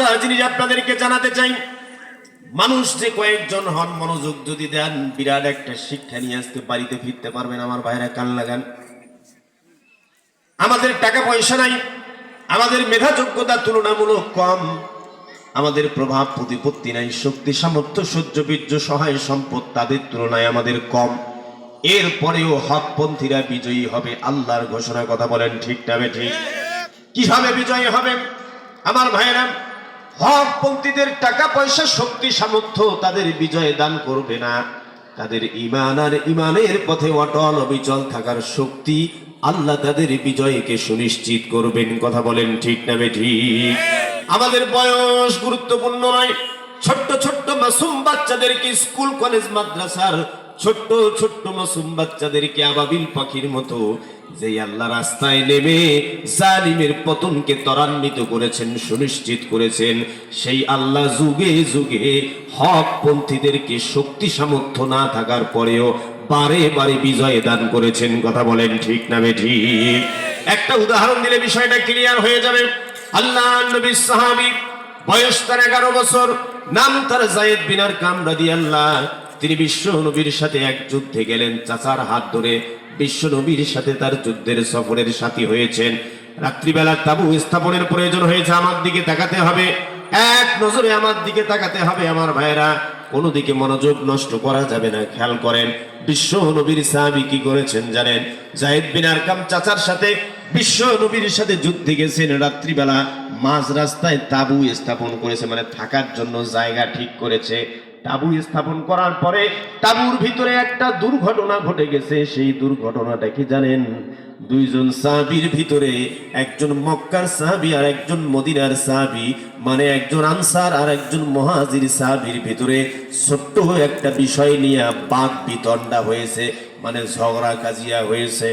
মজার জিনিস আপনাদেরকে জানাতে চাই, মানুষ যে কয়েকজন হন, মনোযোগ যদি দেন, বিরাট একটা শিক্ষা নিয়ে আজকে বাড়িতে ফিরতে পারবেন। আমার ভাইরা কান লাগান। আমাদের টাকা পয়সা নাই, আমাদের মেধা যোগ্যতা তুলনামূলক কম, আমাদের প্রভাব, প্রতিপত্তি নাই, শক্তি, সামর্থ্য, সহ্য, বীর্য, সহায় সম্পদ তাদের তুলনায় আমাদের কম। এরপরেও হকপন্থীরা বিজয়ী হবে, আল্লাহর ঘোষণা কথা বলেন ঠিক না ঠিক? কীভাবে বিজয়ী হবে? আমার ভাইয়েরা হকপন্থীদের টাকা, পয়সা, শক্তি, সামর্থ্য তাদের বিজয় দান করবে না। তাদের ইমান আর ইমানের পথে অটল, অবিচল থাকার শক্তি আল্লাহ তাদের বিজয়কে সুনিশ্চিত করবেন। কথা বলেন ঠিক না ঠিক? আমাদের বয়স গুরুত্বপূর্ণ নয়। ছোট্ট ছোট্ট মাসুম বাচ্চাদেরকে স্কুল, কলেজ, মাদ্রাসার ছোট্ট ছোট্ট মাসুম বাচ্চাদেরকে আবাবিল পাখির মতো যে আল্লাহ রাস্তায় নেমে জালিমের পতনকে ত্বরান্বিত করেছেন, সুনিশ্চিত করেছেন, সেই আল্লাহ যুগে যুগে হক পন্থীদেরকে শক্তি সামর্থ্য না থাকার পরেও বারে বারে বিজয় দান করেছেন, কথা বলেন ঠিক না ঠিক? একটা উদাহরণ দিলে বিষয়টা ক্লিয়ার হয়ে যাবে। আল্লাহ নবী সাহাবী বয়স তার এগারো বছর, নাম তার জায়েদ বিনার কামরাদি আল্লাহ তিনি বিশ্ব নবীর সাথে এক যুদ্ধে গেলেন। চাচার হাত ধরে বিশ্ব নবীর সাথে তার যুদ্ধের সফরের সাথী হয়েছেন। রাত্রিবেলা তাবু স্থাপনের প্রয়োজন হয়েছে আমার দিকে তাকাতে হবে। এক নজরে আমার দিকে তাকাতে হবে আমার ভাইয়েরা। কোনো দিকে মনোযোগ নষ্ট করা যাবে না, খেয়াল করেন। বিশ্ব নবীর সাহাবি কি করেছেন জানেন? জাহিদ বিন আরকাম চাচার সাথে বিশ্ব নবীর সাথে যুদ্ধে গেছেন। রাত্রিবেলা মাঝ রাস্তায় তাবু স্থাপন করেছে মানে থাকার জন্য জায়গা ঠিক করেছে। তাবু স্থাপন করার পরে তাবুর ভিতরে একটা দুর্ঘটনা ঘটে গেছে। সেই দুর্ঘটনাটা কি জানেন? দুইজন সাহাবির ভিতরে একজন মক্কার সাহাবি আর একজন মদিনার সাহাবি মানে একজন আনসার আর একজন মহাজির সাহাবির ভিতরে ছোট্ট একটা বিষয় নিয়ে বাক বিতণ্ডা হয়েছে মানে ঝগড়া কাজিয়া হয়েছে।